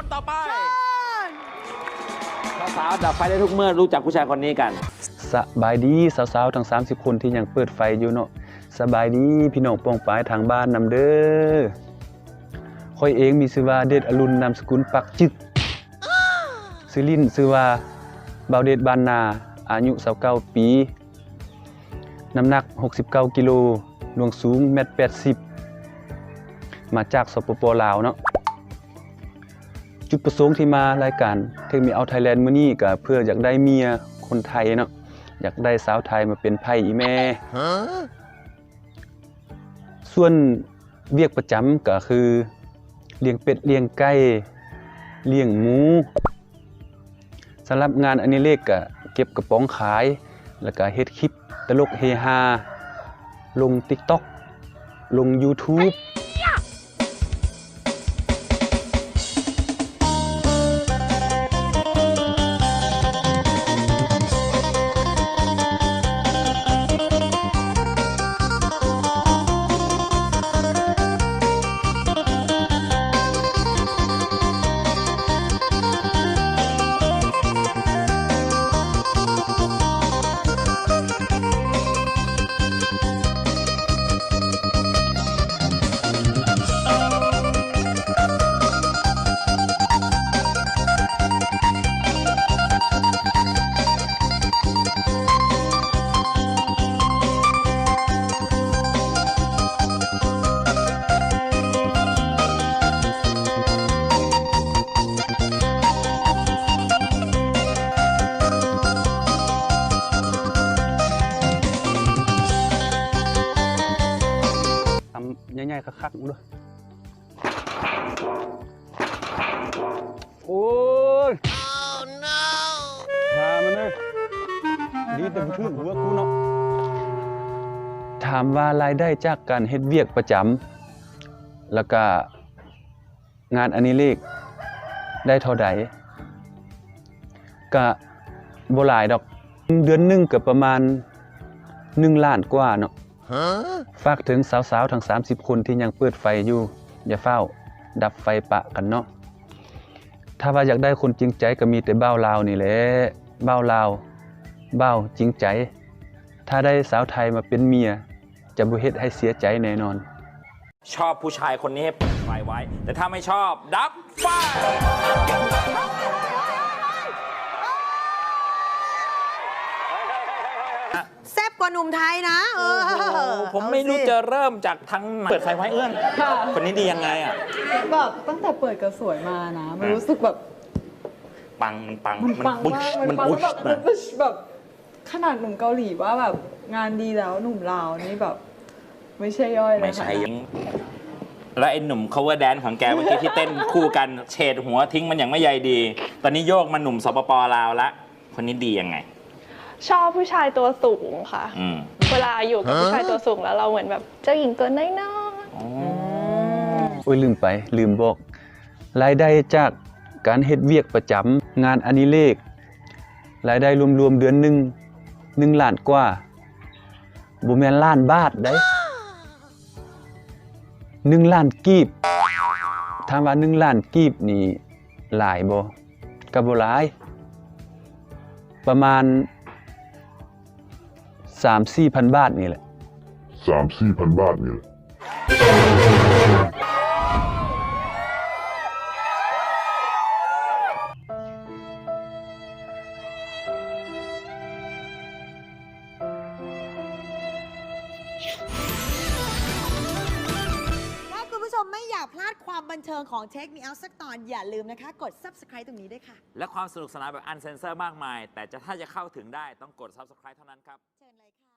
คนต่อไปเชิญสาวๆดับไฟได้ทุกเมื่อรู้จักผู้ชายคนนี้กัน สบายดีสาวๆทั้ง 30 คนที่ยังเปิดไฟอยู่เนาะสบายดีพี่น้องปองปายทางบ้านนำเด้อค่อยเองมีชื่อว่าเดชอรุณนามสกุลปักจึกชื่อลิ้นชื่อว่าบาวเดชบานนา อายุ29ปี น้ำหนัก 69 กิโลรวงสูงเมตร80 มาจากสปปลาวเนาะ จุดประสงค์ที่มารายการเทคมีเอาไทยแลนด์มื้อนี้ก็เพื่ออยากได้เมียคนไทยเนาะอยากได้สาวไทยมาเป็นไพ่อีแม่ ส่วนเวียกประจำก็คือ เลี้ยงเป็ดเลี้ยงไก่เลี้ยงหมูสำหรับงานอันิเรกก็เก็บกระป๋องขาย แล้วก็เฮ็ดคลิปตลกเฮฮาลง TikTok ลง YouTube ใหญ่ๆคักๆด้วยโอ้ยหามมันเลยดีแต่บ่ถึงหัวกูเนาะถามว่ารายได้จากการเฮ็ดเวียกประจำแล้วก็งานอนิเรกได้เท่าใดก็บ่หลายดอกเดือนหนึงก็ประมาณ1ล้านกว่าเนาะ ฝากถึงสาวๆทั้ง 30 คนที่ยังเปิดไฟอยู่ อย่าเฝ้า ดับไฟปะกันเนาะถ้าว่าอยากได้คนจริงใจก็มีแต่เบ้าลาวนี่แหละเบ้าลาวเบ้าจริงใจ ถ้าได้สาวไทยมาเป็นเมีย จะบ่เฮ็ดให้เสียใจแน่นอน ชอบผู้ชายคนนี้ให้เปิดไฟไว้ แต่ถ้าไม่ชอบ ดับไฟ แซ่บกว่าหนุ่มไทยนะ เออผมไม่รู้เอาสิจะเริ่มจากทั้งไหนเปิดไฟไว้เอื้อนคนนี้ดียังไงอะแบบตั้งแต่เปิดกระสวยมานะ มันรู้สึกแบบปังมันปังมันปังปุ๊ชมากมันมันปังปุ๊ชแบบมันปุ๊ชแบบขนาดหนุ่มเกาหลีว่าแบบงานดีแล้วหนุ่มลาวนี่แบบ ไม่ใช่ย่อยเลยไม่ใช่ค่ะยังแล้วไอ้หนุ่ม cover dance ของแกเมื่อกี้ที่เต้นคู่กันเฉดหัวทิ้งมันอย่างไม่ใยดี ตอนนี้โยกมาหนุ่มสปปลาวละ คนนี้ดียังไง ชอบผู้ชายตัวสูงค่ะ อืมเวลาอยู่กับผู้ชายตัวสูงแล้วเราเหมือนแบบเจ้าหญิงตัวน้อยโอ้ยลืมไปลืมบอก รายได้จากการเฮ็ดเวียกประจำงานอนิเรกรายได้รวมๆเดือนหนึ่งหนึ่งล้านกว่าบ่แม่นล้านบาทได้หนึ่งล้านกีบถามว่าหนึ่งล้านกีบนี่หลายบ่ก็บ่หลาย ประมาณ สามสี่พันบาทนี่แหละสามสี่พันบาทนี่แหละ ความบันเทิงของเทคมีเอาสักตอนอย่าลืมนะคะ กด subscribe ตรงนี้ด้วยค่ะ และความสนุกสนานแบบอันเซนเซอร์มากมาย แต่จะถ้าจะเข้าถึงได้ต้องกด subscribe เท่านั้นครับ เชิญเลยค่ะ